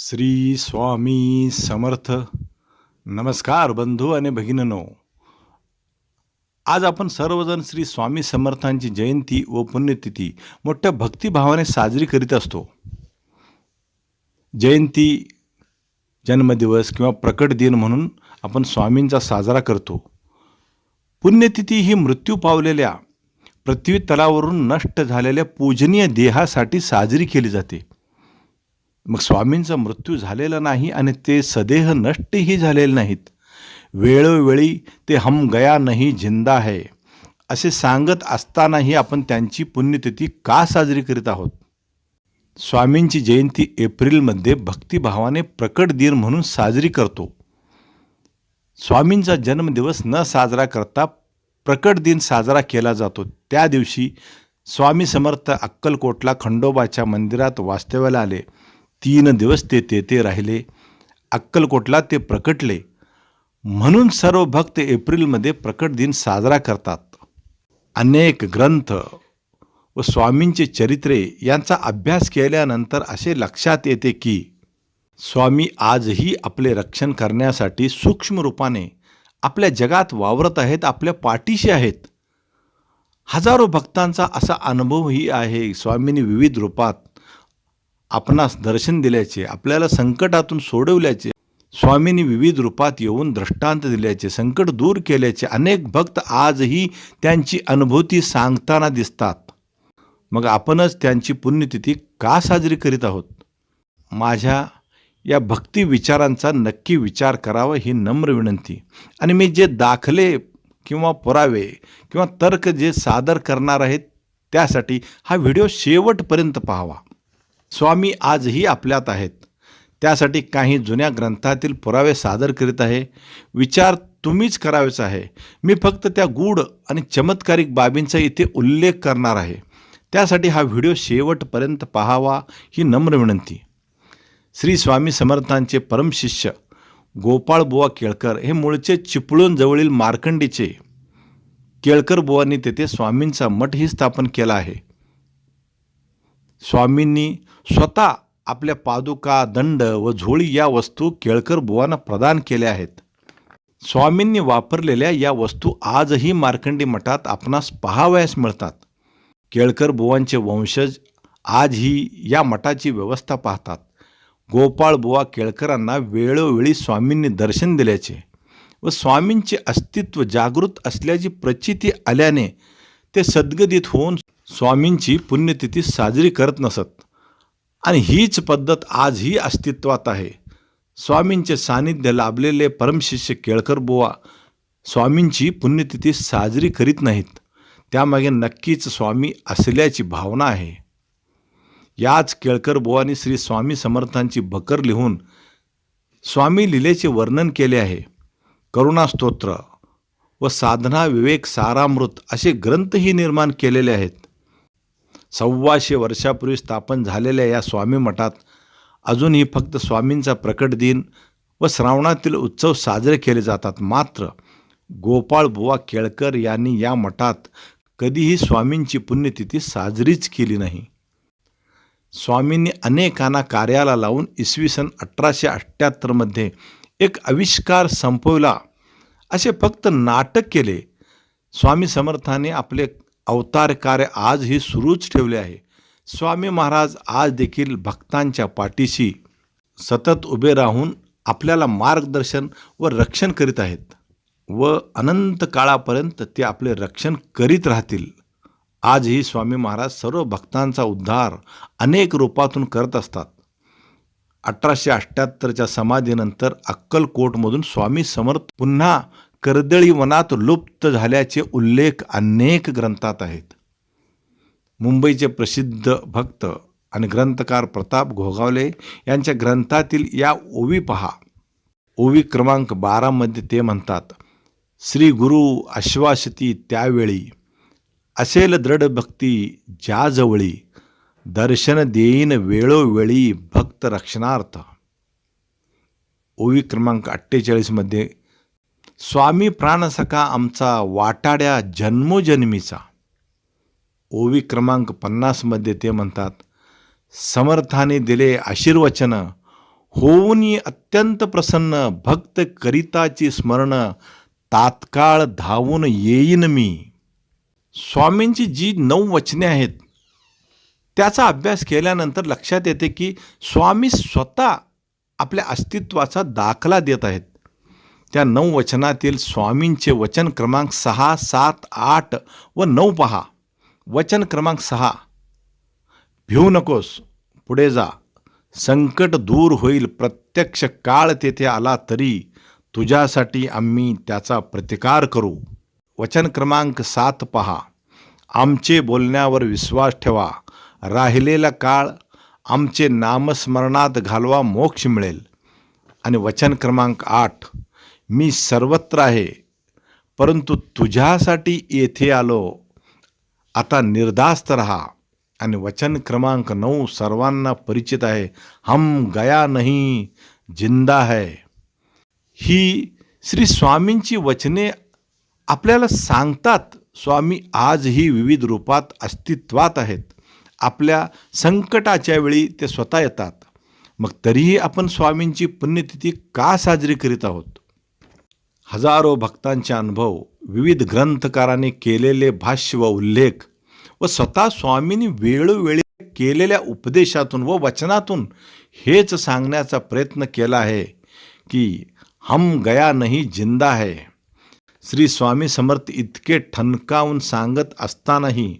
श्री स्वामी समर्थ. नमस्कार बंधू आणि भगिनींनो. आज आपण सर्वजण श्री स्वामी समर्थांची जयंती व पुण्यतिथी मोठ्या भक्तिभावाने साजरी करीत असतो. जयंती जन्मदिवस किंवा प्रकट दिन म्हणून आपण स्वामींचा साजरा करतो. पुण्यतिथी ही मृत्यू पावलेल्या पृथ्वी तलावरून नष्ट झालेल्या पूजनीय देहासाठी साजरी केली जाते. मग स्वामींचा मृत्यू झालेला नाही आणि ते सदेह नष्टही झालेले नाहीत. वेळोवेळी ते हम गया नाही जिंदा आहे असे सांगत असतानाही आपण त्यांची पुण्यतिथी का साजरी करीत आहोत? स्वामींची जयंती एप्रिलमध्ये भक्तिभावाने प्रकट दिन म्हणून साजरी करतो. स्वामींचा जन्मदिवस न साजरा करता प्रकट दिन साजरा केला जातो. त्या दिवशी स्वामी समर्थ अक्कलकोटला खंडोबाच्या मंदिरात वास्तव्याला आले. तीन दिवस ते तेथे राहिले. अक्कलकोटला ते प्रकटले. म्हणून सर्व भक्त एप्रिलमध्ये प्रकट दिन साजरा करतात. अनेक ग्रंथ व स्वामींचे चरित्रे यांचा अभ्यास केल्यानंतर असे लक्षात येते की स्वामी आजही आपले रक्षण करण्यासाठी सूक्ष्म रूपाने आपल्या जगात वावरत आहेत आपल्या पाठीशी आहेत. हजारो भक्तांचा असा अनुभवही आहे. स्वामींनी विविध रूपात आपणास दर्शन दिल्याचे आपल्याला संकटातून सोडवल्याचे स्वामींनी विविध रूपात येऊन दृष्टांत दिल्याचे संकट दूर केल्याचे अनेक भक्त आजही त्यांची अनुभूती सांगताना दिसतात. मग आपणच त्यांची पुण्यतिथी का साजरी करीत आहोत? माझ्या या भक्ती विचारांचा नक्की विचार करावा ही नम्र विनंती. आणि मी जे दाखले किंवा पुरावे किंवा तर्क जे सादर करणार आहेत त्यासाठी हा व्हिडिओ शेवटपर्यंत पाहावा. स्वामी आजही आपल्यात आहेत. त्यासाठी काही जुन्या ग्रंथातील पुरावे सादर करीत आहे. विचार तुम्हीच करावेच आहे. मी फक्त त्या गूढ आणि चमत्कारिक बाबींचा इथे उल्लेख करणार आहे. त्यासाठी हा व्हिडिओ शेवटपर्यंत पाहावा ही नम्र विनंती. श्री स्वामी समर्थांचे परमशिष्य गोपाळ बुवा केळकर हे मूळचे चिपळूण जवळील मार्कंडीचे केळकर बुवांनी तेथे स्वामींचा मठही स्थापन केला आहे. स्वामींनी स्वतः आपल्या पादुका दंड व झोळी या वस्तू केळकर बुवांना प्रदान केल्या आहेत. स्वामींनी वापरलेल्या या वस्तू आजही मार्कंडी मठात आपणास पहावयास मिळतात. केळकर बुवांचे वंशज आजही या मठाची व्यवस्था पाहतात. गोपाळ बुवा केळकरांना वेळोवेळी स्वामींनी दर्शन दिल्याचे व स्वामींचे अस्तित्व जागृत असल्याची प्रचिती आल्याने ते सद्गदित होऊन स्वामींची पुण्यतिथी साजरी करत नसत. आणि हीच पद्धत आजही अस्तित्वात आहे. स्वामींचे सानिध्य लाभलेले परमशिष्य केळकर बुवा स्वामींची पुण्यतिथी साजरी करीत नाहीत. त्यामागे नक्कीच स्वामी असल्याची भावना आहे. याच केळकर बुवांनी श्री स्वामी समर्थांची बकर लिहून स्वामी लिलेचे वर्णन केले आहे. करुणास्तोत्र व साधना विवेक सारामृत असे ग्रंथही निर्माण केलेले आहेत. सव्वाशे वर्षापूर्वी स्थापन झालेल्या या स्वामी मठात अजूनही फक्त स्वामींचा प्रकट दिन व श्रावणातील उत्सव साजरे केले जातात. मात्र गोपाळ बुवा केळकर यांनी या मठात कधीही स्वामींची पुण्यतिथी साजरीच केली नाही. स्वामींनी अनेकांना कार्याला लावून इसवी सन अठराशे अठ्ठ्याहत्तरमध्ये एक आविष्कार संपवला. असे फक्त नाटक केले. स्वामी समर्थाने आपले अवतार कार्य आजही सुरूच ठेवले आहे. स्वामी महाराज आज देखील भक्तांच्या पाठीशी सतत उभे राहून आपल्याला मार्गदर्शन व रक्षण करीत आहेत व अनंत काळापर्यंत ते आपले रक्षण करीत राहतील. आजही स्वामी महाराज सर्व भक्तांचा उद्धार अनेक रूपातून करत असतात. अठराशे अठ्ठ्याहत्तरच्या समाधीनंतर अक्कलकोटमधून स्वामी समर्थ पुन्हा कर्दळी वनात लुप्त झाल्याचे उल्लेख अनेक ग्रंथात आहेत. मुंबईचे प्रसिद्ध भक्त आणि ग्रंथकार प्रताप घोगावले यांच्या ग्रंथातील या ओवी पहा. ओवी क्रमांक बारामध्ये ते म्हणतात श्री गुरु आश्वासती त्यावेळी असेल दृढ भक्ती ज्याजवळी दर्शन देईन वेळोवेळी भक्त रक्षणार्थ. ओवी क्रमांक अठ्ठेचाळीसमध्ये स्वामी प्राणसखा आमचा वाटाड्या जन्मोजन्मीचा. ओवी क्रमांक पन्नासमध्ये ते म्हणतात समर्थाने दिले आशीर्वचन होऊन अत्यंत प्रसन्न भक्त करिताची स्मरण तात्काळ धावून येईन मी. स्वामींची जी नऊ वचने आहेत त्याचा अभ्यास केल्यानंतर लक्षात येते की स्वामी स्वतः आपल्या अस्तित्वाचा दाखला देत आहेत. त्या नऊ वचनातील स्वामींचे वचन क्रमांक सहा सात आठ व नऊ पहा. वचन क्रमांक सहा. भिऊ नकोस पुढे जा. संकट दूर होईल प्रत्यक्ष काळ तेथे आला तरी तुझ्यासाठी आम्ही त्याचा प्रतिकार करू. वचन क्रमांक सात पहा. आमचे बोलण्यावर विश्वास ठेवा. राहिलेला काळ आमचे नामस्मरणात घालवा मोक्ष मिळेल. आणि वचन क्रमांक आठ. मी सर्वत्र आहे परंतु तुझ्यासाठी येथे आलो. आता निर्धास्त रहा. आणि वचन क्रमांक नऊ सर्वांना परिचित आहे. हम गया नाही जिंदा है. ही श्री स्वामींची वचने आपल्याला सांगतात स्वामी आजही विविध रूपात अस्तित्वात आहेत. आपल्या संकटाच्या वेळी ते स्वतः येतात. मग तरीही आपण स्वामींची पुण्यतिथी का साजरी करीत आहोत? हजारो भक्तांचे अनुभव विविध ग्रंथकारांनी केलेले भाष्य व उल्लेख व स्वतः स्वामींनी वेळोवेळी केलेल्या उपदेशातून व वचनातून हेच सांगण्याचा प्रयत्न केला आहे की हम गया नाही जिंदा है. श्री स्वामी समर्थ इतके ठणकावून सांगत असतानाही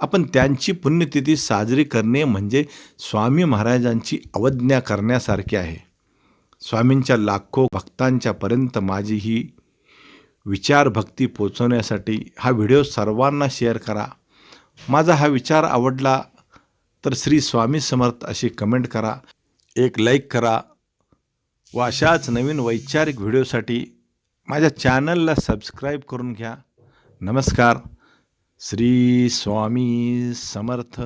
आपण त्यांची पुण्यतिथी साजरी करणे म्हणजे स्वामी महाराजांची अवज्ञा करण्यासारखे आहे. स्वामींच्या लाखो भक्तांच्यापर्यंत माझी ही विचारभक्ती पोचवण्यासाठी हा व्हिडिओ सर्वांना शेअर करा. माझा हा विचार आवडला तर श्री स्वामी समर्थ अशी कमेंट करा एक लाईक करा व अशाच नवीन वैचारिक व्हिडिओसाठी माझ्या चॅनलला सबस्क्राईब करून घ्या. नमस्कार. श्री स्वामी समर्थ.